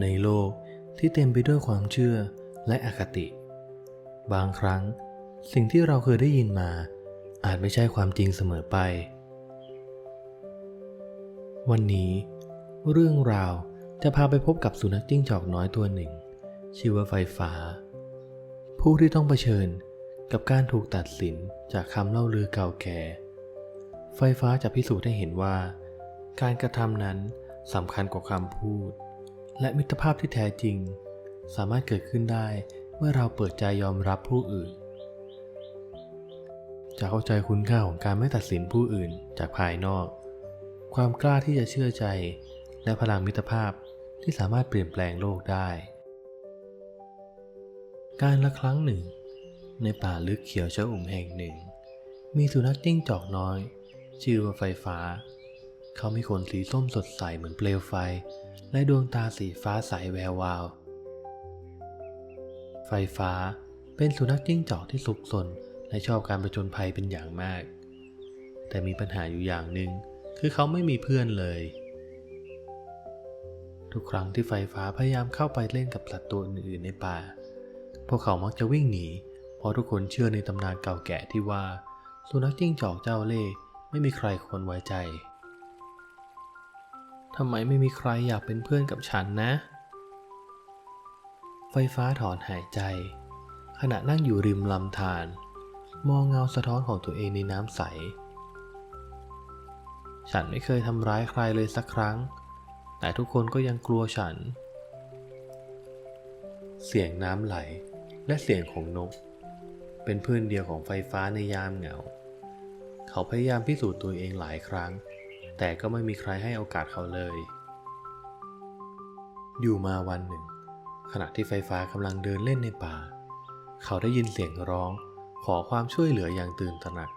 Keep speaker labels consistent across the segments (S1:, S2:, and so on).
S1: ในโลกที่เต็มไปด้วยความเชื่อและอคติ บางครั้งสิ่งที่เราเคยได้ยินมา อาจไม่ใช่ความจริงเสมอไป วันนี้ เรื่องราวจะพาไปพบกับสุนัขจิ้งจอกน้อยตัวหนึ่ง ชื่อว่าไฟฟ้า ผู้ที่ต้องเผชิญกับการถูกตัดสินจากคำเล่าลือเก่าแก่ ไฟฟ้าจะพิสูจน์ให้เห็นว่า การกระทำนั้นสำคัญกว่าคำพูด และมิตรภาพที่แท้จริง สามารถเกิดขึ้นได้เมื่อเราเปิดใจยอมรับผู้อื่น จะเข้าใจคุณค่าของการไม่ตัดสินผู้อื่นจากภายนอก ความกล้าที่จะเชื่อใจ และพลังมิตรภาพที่สามารถเปลี่ยนแปลงโลกได้ การละครั้งหนึ่ง ในป่าลึกเขียวชอุ่มแห่งหนึ่ง มีสุนัขจิ้งจอกน้อย ชื่อว่าไฟฟ้า เขามีขนสีส้มสดใสเหมือนเปลวไฟ และดวงตาสีฟ้าใสแวววาว ไฟฟ้าเป็นสุนัขจิ้งจอกที่สุกสนและชอบการประจนภัยเป็นอย่างมาก แต่มีปัญหาอยู่อย่างหนึ่งคือเขาไม่มีเพื่อนเลย ทุกครั้งที่ไฟฟ้าพยายามเข้าไปเล่นกับสัตว์ตัวอื่นๆในป่า พวกเขามักจะวิ่งหนี เพราะทุกคนเชื่อในตำนานเก่าแก่ที่ว่า สุนัขจิ้งจอกเจ้าเล่ห์ไม่มีใครควรไว้ใจ ทำไมไม่มีใครอยากเป็นเพื่อนกับฉันนะ ไฟฟ้าถอนหายใจ ขณะนั่งอยู่ริมลำธารมองเงาสะท้อนของตัวเองในน้ำใส ฉันไม่เคยทำร้ายใครเลยสักครั้ง แต่ทุกคนก็ยังกลัวฉัน เสียงน้ำไหลและเสียงของนก เป็นเพื่อนเดียวของไฟฟ้าในยามเหงา เขาพยายามพิสูจน์ตัวเองหลายครั้ง แต่ก็ไม่มีใครให้โอกาสเขาเลย อยู่มาวันหนึ่ง ขณะที่ไฟฟ้ากำลังเดินเล่นในป่า เขาได้ยินเสียงร้อง ขอความช่วยเหลืออย่างตื่นตระหนัก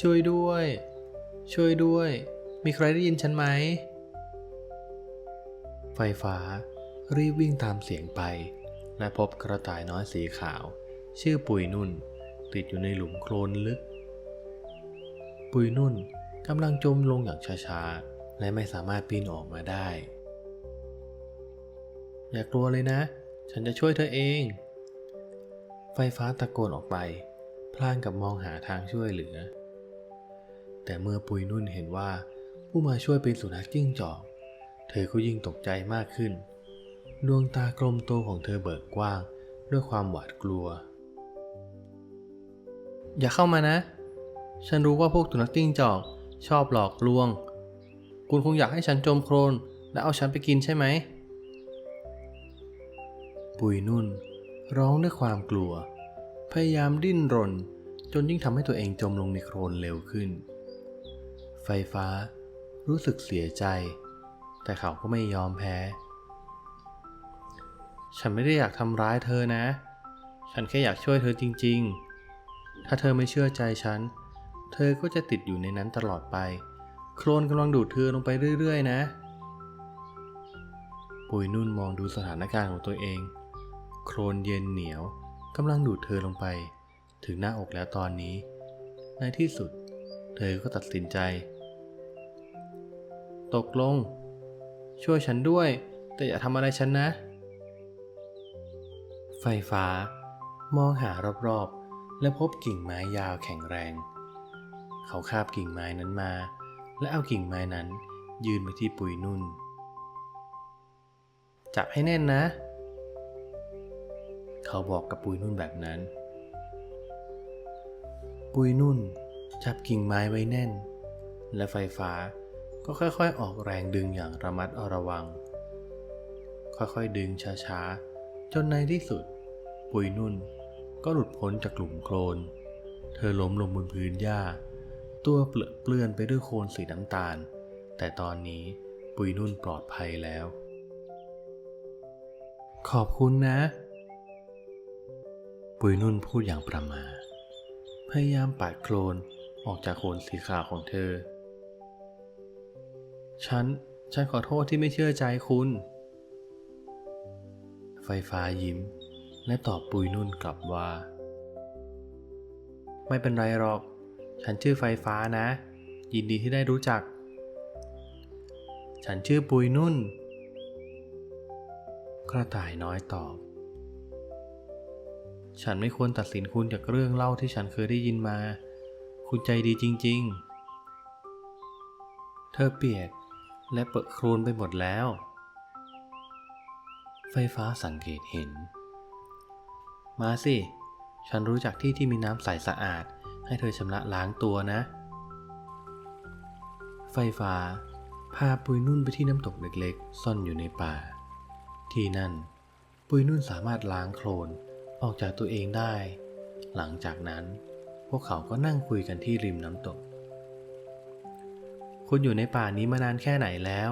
S1: ช่วยด้วย ช่วยด้วย มีใครได้ยินฉันไหม ไฟฟ้ารีบวิ่งตามเสียงไป และพบกระต่ายน้อยสีขาว ชื่อปุยนุ่น ติดอยู่ในหลุมโคลนลึก ปุยนุ่น กำลังจมลงอย่างช้าๆ และไม่สามารถปีนออกมาได้ อย่ากลัวเลยนะ ฉันจะช่วยเธอเอง ไฟฟ้าตะโกนออกไป พลางกับมองหาทางช่วยเหลือ แต่เมื่อปุยนุ่นเห็นว่าผู้มาช่วยเป็นสุนัขจิ้งจอก เธอก็ยิ่งตกใจมากขึ้น ดวงตากลมโตของเธอเบิกกว้างด้วยความหวาดกลัว อย่าเข้ามานะ ฉันรู้ว่าพวกสุนัขจิ้งจอก ชอบหลอกลวง คุณคงอยากให้ฉันจมโคลนและเอาฉันไปกินใช่ไหม ปุยนุ่น ร้องด้วยความกลัว พยายามดิ้นรน จนยิ่งทำให้ตัวเองจมลงในโคลนเร็วขึ้น ไฟฟ้ารู้สึกเสียใจ แต่เขาก็ไม่ยอมแพ้ ฉันไม่ได้อยากทำร้ายเธอนะ ฉันแค่อยากช่วยเธอจริง ๆ ถ้าเธอไม่เชื่อใจฉัน เธอก็จะติดอยู่ในนั้นตลอดไป โคลนกำลังดูดเธอลงไปเรื่อยๆ นะ ปุยนุ่นมองดูสถานการณ์ของตัวเอง โคลนเย็นเหนียวกำลังดูดเธอลงไป ถึงหน้าอกแล้วตอนนี้ ในที่สุด เธอก็ตัดสินใจ ตกลง ช่วยฉันด้วย แต่อย่าทำอะไรฉันนะ ไฟฟ้ามองหารอบๆ และพบกิ่งไม้ยาวแข็งแรง เขาคาบกิ่งไม้นั้นมา และเอากิ่งไม้นั้นยืนไปที่ปุยนุ่น จับให้แน่นนะ เขาบอกกับปุยนุ่นแบบนั้น ปุยนุ่นจับกิ่งไม้ไว้แน่น และไฟฟ้าก็ค่อยๆ ออกแรงดึงอย่างระมัดระวัง ค่อยๆ ดึงช้าๆ จนในที่สุด ปุยนุ่นก็หลุดพ้นจากกลุ่มโคลน เธอล้มลงบนพื้นหญ้า ตัวเปลือเปลือนไปด้วยโคลนสีน้ำตาล แต่ตอนนี้ปุยนุ่นปลอดภัยแล้ว ขอบคุณนะ ปุยนุ่นพูดอย่างประมา พยายามปัดโคลนออกจากโคลนสีขาวของเธอ ฉัน ฉันขอโทษที่ไม่เชื่อใจคุณ ไฟฟ้ายิ้ม และตอบปุยนุ่นกลับว่า ไม่เป็นไรหรอก ฉันชื่อไฟฟ้านะ ยินดีที่ได้รู้จัก ฉันชื่อปุยนุ่น กระต่ายน้อยตอบ ฉันไม่ควรตัดสินคุณจากเรื่องเล่าที่ฉันเคยได้ยินมา คุณใจดีจริง ๆ เธอเปียกและเปิดโครนไปหมดแล้ว ไฟฟ้าสังเกตเห็น มาสิ ฉันรู้จักที่ที่มีน้ำใสสะอาด ให้เธอชำระล้างตัวนะ ไฟฟ้าพาปุยนุ่นไปที่น้ำตกเล็กๆ ซ่อนอยู่ในป่า ที่นั่น ปุยนุ่นสามารถล้างโคลนออกจากตัวเองได้ หลังจากนั้นพวกเขาก็นั่งคุยกันที่ริมน้ำตก คุณอยู่ในป่านี้มานานแค่ไหนแล้ว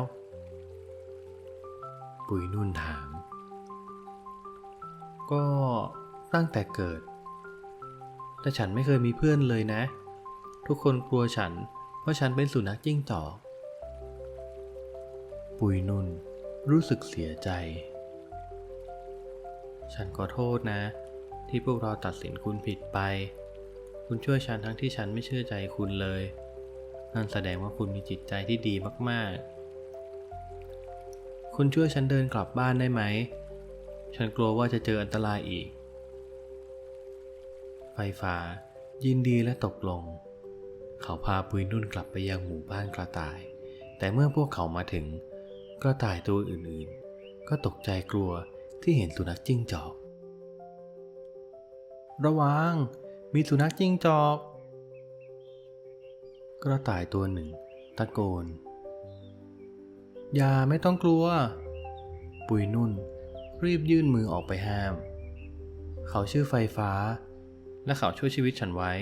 S1: ปุยนุ่นถาม ก็ตั้งแต่เกิด แต่ฉันไม่เคยมีเพื่อนเลยนะ ทุกคนกลัวฉัน เพราะฉันเป็นสุนัขจิ้งจอก ปุยนุ่น รู้สึกเสียใจ ฉันขอโทษนะ ที่พวกเราตัดสินคุณผิดไป คุณช่วยฉันทั้งที่ฉันไม่เชื่อใจคุณเลย นั่นแสดงว่าคุณมีจิตใจที่ดีมาก ๆ คุณช่วยฉันเดินกลับบ้านได้ไหม ฉันกลัวว่าจะเจออันตรายอีก ไฟฟ้า ยินดีและตกลง เขาพาปุยนุ่นกลับไปยังหมู่บ้านกระต่าย แต่เมื่อพวกเขามาถึง กระต่ายตัวอื่นๆ ก็ตกใจกลัวที่เห็นสุนัขจิ้งจอก ระวัง มีสุนัขจิ้งจอก กระต่ายตัวหนึ่ง ตะโกน อย่าไม่ต้องกลัว ปุยนุ่น รีบยื่นมือออกไปห้าม เขาชื่อไฟฟ้า และเขาช่วยชีวิตฉันไว้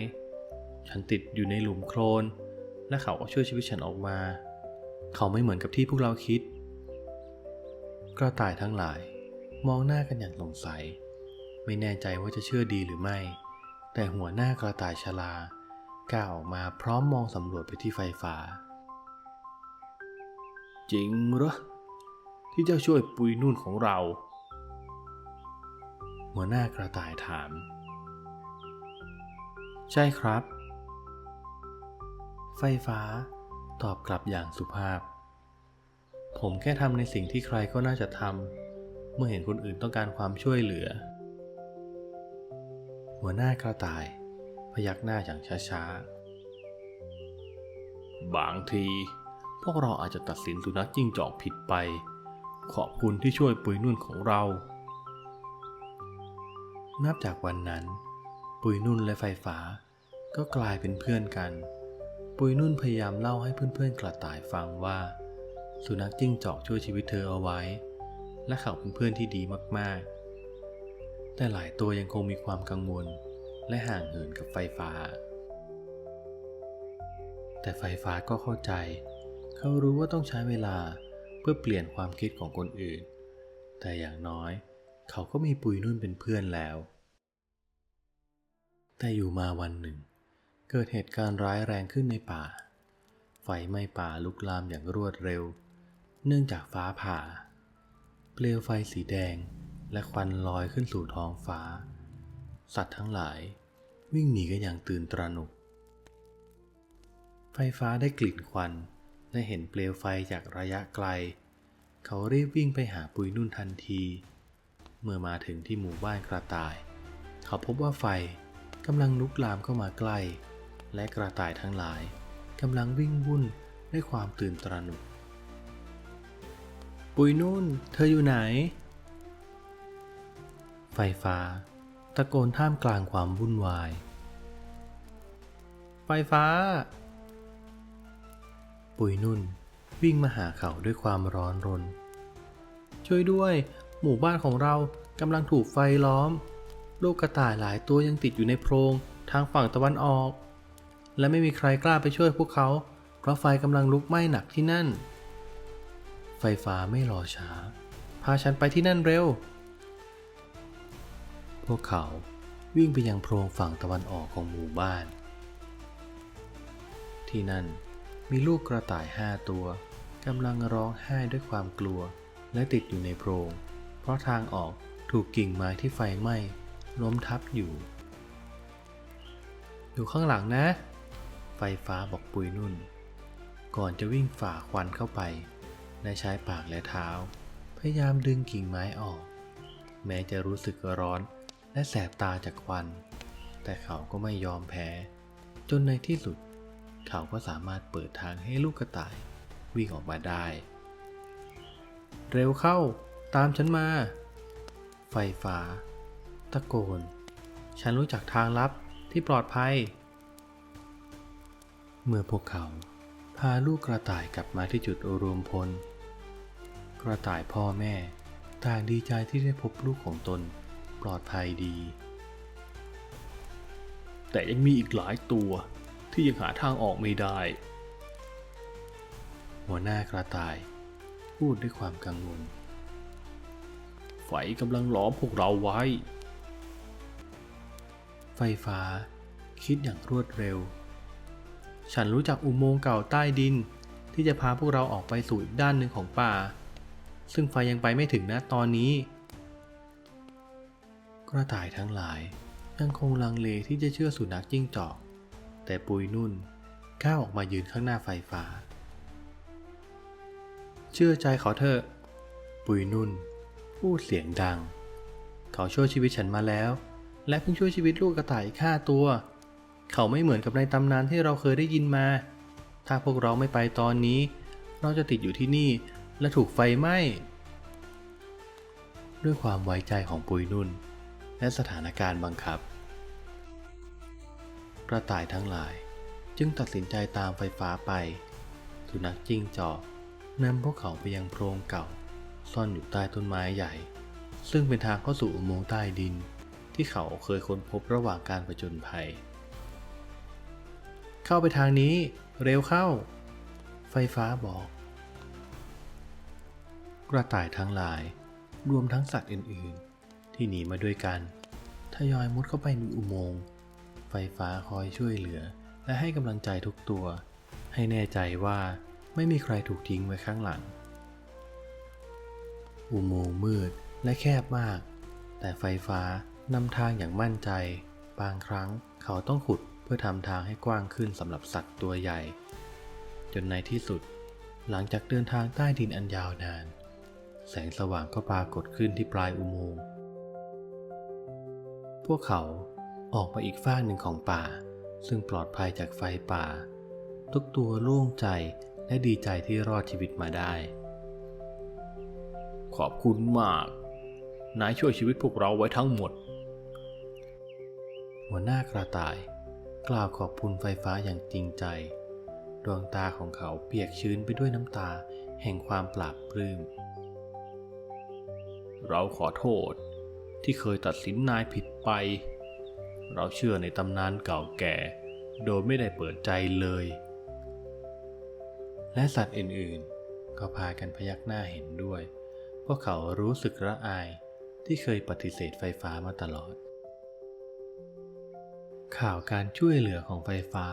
S1: ฉันติดอยู่ในหลุมโคลน และเขาก็ช่วยชีวิตฉันออกมา เขาไม่เหมือนกับที่พวกเราคิด กระต่ายทั้งหลาย มองหน้ากันอย่างสงสัย ไม่แน่ใจว่าจะเชื่อดีหรือไม่ แต่หัวหน้ากระต่ายชลาก้าวออกมาพร้อมมองสำรวจไปที่ไฟฟ้า จริงเหรอที่เจ้าช่วยปุยนุ่นของเรา หัวหน้ากระต่ายถาม ใช่ครับ ไฟฟ้า ตอบกลับอย่างสุภาพ ผมแค่ทำในสิ่งที่ใครก็น่าจะทำเมื่อเห็นคนอื่นต้องการความช่วยเหลือ หัวหน้ากระต่าย พยักหน้าอย่างช้าๆ บางที พวกเราอาจจะตัดสินสุนัขจิ้งจอกผิดไป ขอบคุณที่ช่วยปุยนุ่นของเรา นับจากวันนั้น ปุยนุ่นและไฟฟ้า ก็กลายเป็นเพื่อนกัน ปุยนุ่นพยายามเล่าให้เพื่อนๆกระต่ายฟังว่า สุนัขจิ้งจอกช่วยชีวิตเธอเอาไว้ และเขาเป็นเพื่อนที่ดีมากๆ แต่หลายตัวยังคงมีความกังวลและห่างเหินกับไฟฟ้า แต่ไฟฟ้าก็เข้าใจ เขารู้ว่าต้องใช้เวลาเพื่อเปลี่ยนความคิดของคนอื่น แต่อย่างน้อย เขาก็มีปุยนุ่นเป็นเพื่อนแล้ว แต่อยู่มาวันหนึ่ง เกิดเหตุการณ์ร้ายแรงขึ้นในป่า ไฟไหม้ป่าลุกลามอย่างรวดเร็ว เนื่องจากฟ้าผ่า เปลวไฟสีแดงและควันลอยขึ้นสู่ท้องฟ้า สัตว์ทั้งหลาย วิ่งหนีกันอย่างตื่นตระหนก ไฟฟ้าได้กลิ่นควันและเห็นเปลวไฟจากระยะไกล เขารีบวิ่งไปหาปุยนุ่นทันที เมื่อมาถึงที่หมู่บ้านกระต่าย เขาพบว่าไฟ กำลังลุกลามเข้ามาใกล้ และกระต่ายทั้งหลายกำลังวิ่งวุ่นด้วยความตื่นตระหนกปุยนุ่น เธออยู่ไหน ไฟฟ้า ตะโกนท่ามกลางความวุ่นวาย ไฟฟ้า ปุยนุ่นวิ่งมาหาเขาด้วยความร้อนรน ช่วยด้วย หมู่บ้านของเรากำลังถูกไฟล้อม ลูกกระต่ายหลายตัวยังติดอยู่ในโพรงทางฝั่งตะวันออก และไม่มีใครกล้าไปช่วยพวกเขา เพราะไฟกำลังลุกไหม้หนักที่นั่น ไฟฟ้าไม่รอช้า พาฉันไปที่นั่นเร็ว พวกเขาวิ่งไปยังโพรงฝั่งตะวันออกของหมู่บ้าน ที่นั่นมีลูกกระต่ายห้าตัวกำลังร้องไห้ด้วยความกลัว และติดอยู่ในโพรง เพราะทางออกถูกกิ่งไม้ที่ไฟไหม้ ล้มทับอยู่ อยู่ข้างหลังนะ ไฟฟ้าบอกปุยนุ่น ก่อนจะวิ่งฝ่าควันเข้าไปและใช้ปากและเท้า พยายามดึงกิ่งไม้ออก แม้จะรู้สึกร้อนและแสบตาจากควัน แต่เขาก็ไม่ยอมแพ้ จนในที่สุด เขาก็สามารถเปิดทางให้ลูกกระต่ายวิ่งออกมาได้ เร็วเข้า ตามฉันมา ไฟฟ้า ตะโกน ฉันรู้จักทางลับที่ปลอดภัย เมื่อพวกเขาพาลูกกระต่ายกลับมาที่จุดรวมพล กระต่ายพ่อแม่ต่างดีใจที่ได้พบลูกของตนปลอดภัยดี แต่ยังมีอีกหลายตัวที่ยังหาทางออกไม่ได้ หัวหน้ากระต่ายพูดด้วยความกังวลไฟกำลังล้อมพวกเราไว้ ไฟฟ้า คิดอย่างรวดเร็ว ฉันรู้จักอุโมงค์เก่าใต้ดิน ที่จะพาพวกเราออกไปสู่อีกด้านหนึ่งของป่า ซึ่งไฟยังไปไม่ถึงนะตอนนี้ กระต่ายทั้งหลายยังคงลังเลที่จะเชื่อสุนัขจิ้งจอก แต่ปุยนุ่นก้าวออกมายืนข้างหน้าไฟฟ้า เชื่อใจเขาเถอะ ปุยนุ่นพูดเสียงดัง เขาช่วยชีวิตฉันมาแล้ว และเพิ่งช่วยชีวิตลูกกระต่ายอีกห้าตัว เขาไม่เหมือนกับในตำนานที่เราเคยได้ยินมา ถ้าพวกเราไม่ไปตอนนี้ เราจะติดอยู่ที่นี่และถูกไฟไหม้ด้วยความไว้ใจของปุยนุ่น และสถานการณ์บังคับ กระต่ายทั้งหลายจึงตัดสินใจตามไฟฟ้าไป สุนัขจิ้งจอกนำพวกเขาไปยังโพรงเก่า ซ่อนอยู่ใต้ต้นไม้ใหญ่ ซึ่งเป็นทางเข้าสู่อุโมงค์ใต้ดิน ที่เขาเคยค้นพบระหว่างการประจนภัย เข้าไปทางนี้ เร็วเข้า ไฟฟ้าบอก กระต่ายทั้งหลาย รวมทั้งสัตว์อื่นๆ ที่หนีมาด้วยกันทยอยมุดเข้าไปในอุโมงค์ไฟฟ้าคอยช่วยเหลือ และให้กำลังใจทุกตัว ให้แน่ใจว่าไม่มีใครถูกทิ้งไว้ข้างหลัง อุโมงค์มืดและแคบมาก แต่ไฟฟ้า นำทางอย่างมั่นใจ บางครั้งเขาต้องขุดเพื่อทำทางให้กว้างขึ้นสำหรับสัตว์ตัวใหญ่ จนในที่สุด หลังจากเดินทางใต้ดินอันยาวนาน แสงสว่างก็ปรากฏขึ้นที่ปลายอุโมงค์พวกเขาออกไปอีกฟากหนึ่งของป่า ซึ่งปลอดภัยจากไฟป่า ทุกตัวโล่งใจและดีใจที่รอดชีวิตมาได้ ขอบคุณมาก นายช่วยชีวิตพวกเราไว้ทั้งหมด หัวหน้ากระต่าย กล่าวขอบคุณไฟฟ้าอย่างจริงใจ ดวงตาของเขาเปียกชื้นไปด้วยน้ำตาแห่งความปราบปลื้ม เราขอโทษที่เคยตัดสินนายผิดไป เราเชื่อในตำนานเก่าแก่ โดยไม่ได้เปิดใจเลย และสัตว์อื่นๆ ก็พากันพยักหน้าเห็นด้วย พวกเขารู้สึกระอายที่เคยปฏิเสธไฟฟ้ามาตลอด ข่าวการช่วยเหลือของไฟฟ้า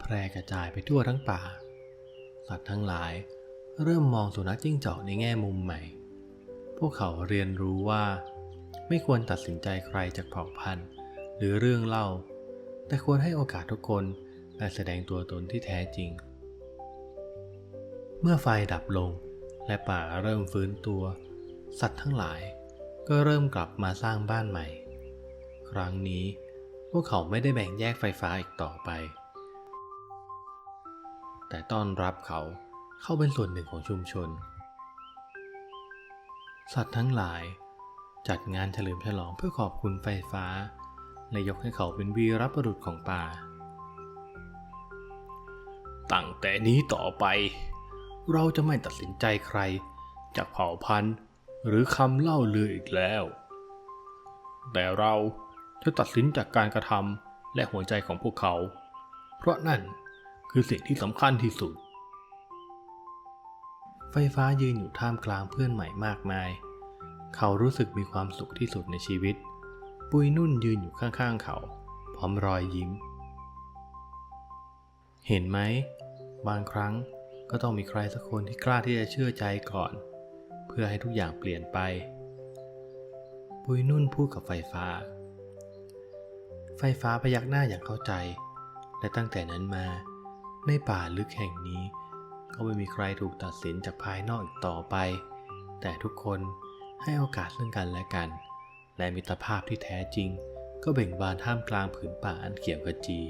S1: แพร่กระจายไปทั่วทั้งป่า สัตว์ทั้งหลายเริ่มมองสุนัขจิ้งจอกในแง่มุมใหม่ พวกเขาเรียนรู้ว่า ไม่ควรตัดสินใจใครจากเผ่าพันธุ์ หรือเรื่องเล่า แต่ควรให้โอกาสทุกคนได้แสดงตัวตนที่แท้จริง เมื่อไฟดับลงและป่าเริ่มฟื้นตัว สัตว์ทั้งหลายก็เริ่มกลับมาสร้างบ้านใหม่ ครั้งนี้ พวกเขาไม่ได้แบ่งแยกไฟฟ้าอีกต่อไป แต่ต้อนรับเขาเข้าเป็นส่วนหนึ่งของชุมชน สัตว์ทั้งหลาย จัดงานเฉลิมฉลองเพื่อขอบคุณไฟฟ้า และยกให้เขาเป็นวีรบุรุษของป่า ตั้งแต่นี้ต่อไป เราจะไม่ตัดสินใจใคร จากเผ่าพันธุ์หรือคำเล่าลืออีกแล้ว แต่เรา จะตัดสินจากการกระทำและหัวใจของพวกเขา เพราะนั่นคือสิ่งที่สำคัญที่สุด ไฟฟ้ายืนอยู่ท่ามกลางเพื่อนใหม่มากมาย เขารู้สึกมีความสุขที่สุดในชีวิต ปุยนุ่นยืนอยู่ข้างๆเขา พร้อมรอยยิ้ม เห็นไหม บางครั้งก็ต้องมีใครสักคนที่กล้าที่จะเชื่อใจก่อน เพื่อให้ทุกอย่างเปลี่ยนไป ปุยนุ่นพูดกับไฟฟ้า ไฟฟ้าพยักหน้าอย่างเข้าใจ และตั้งแต่นั้นมา ในป่าลึกแห่งนี้ ก็ไม่มีใครถูกตัดสินจากภายนอกอีกต่อไป แต่ทุกคนให้โอกาสซึ่งกันและกัน และมิตรภาพที่แท้จริง ก็เบ่งบานท่ามกลางผืนป่าอันเขียวขจี